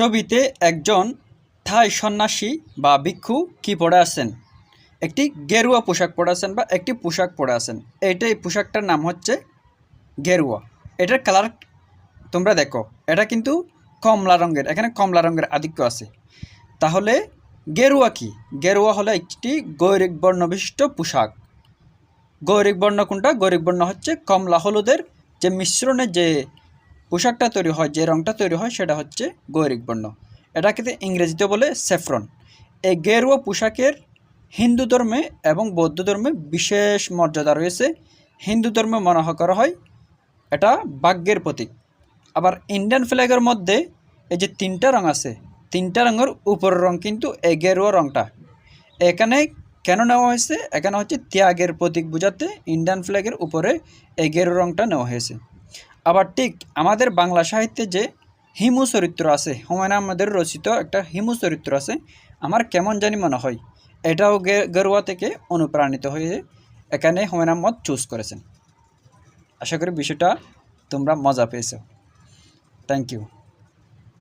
ছবিতে একজন থাই সন্ন্যাসী বা ভিক্ষু কি পরে আছেন? একটি গেরুয়া পোশাক পরে আছেন বা একটি পোশাক পরে আছেন। এইটা এই পোশাকটার নাম হচ্ছে গেরুয়া। এটার কালার তোমরা দেখো, এটা কিন্তু কমলা রঙের, এখানে কমলা রঙের আধিক্য আছে। তাহলে গেরুয়া কি? গেরুয়া হলো একটি গৈরিক বর্ণ বিশিষ্ট পোশাক। গৈরিক বর্ণ কোনটা? গৈরিক বর্ণ হচ্ছে কমলা হলুদের যে মিশ্রণে যে পোশাকটা তৈরি হয়, যে রঙটা তৈরি হয় সেটা হচ্ছে গৈরিক বর্ণ। এটাকে ইংরেজিতে বলে স্যাফরন এই গেরুয়া পোশাকের হিন্দু ধর্মে এবং বৌদ্ধ ধর্মে বিশেষ মর্যাদা রয়েছে। হিন্দু ধর্মে মনে করা হয় এটা ভাগ্যের প্রতীক। আবার ইন্ডিয়ান ফ্ল্যাগের মধ্যে এই যে তিনটা রং আছে, তিনটা রঙের উপরের রং কিন্তু এই গেরুয়া রংটা। এখানে কেন নেওয়া হয়েছে? এখানে হচ্ছে ত্যাগের প্রতীক বোঝাতে ইন্ডিয়ান ফ্ল্যাগের উপরে এই গেরু রংটা নেওয়া হয়েছে। আবার ঠিক আমাদের বাংলা সাহিত্যে যে হিমু চরিত্র আছে, হুমায়ুন আহমেদের রচিত একটা হিমু চরিত্র আছে, আমার কেমন জানি মনে হয়, এটাও গেরুয়া থেকে অনুপ্রাণিত হয়ে এখানে হুমায়ুন আহমদ চুজ করেছেন। আশা করি বিষয়টা তোমরা মজা পেয়েছ। Thank you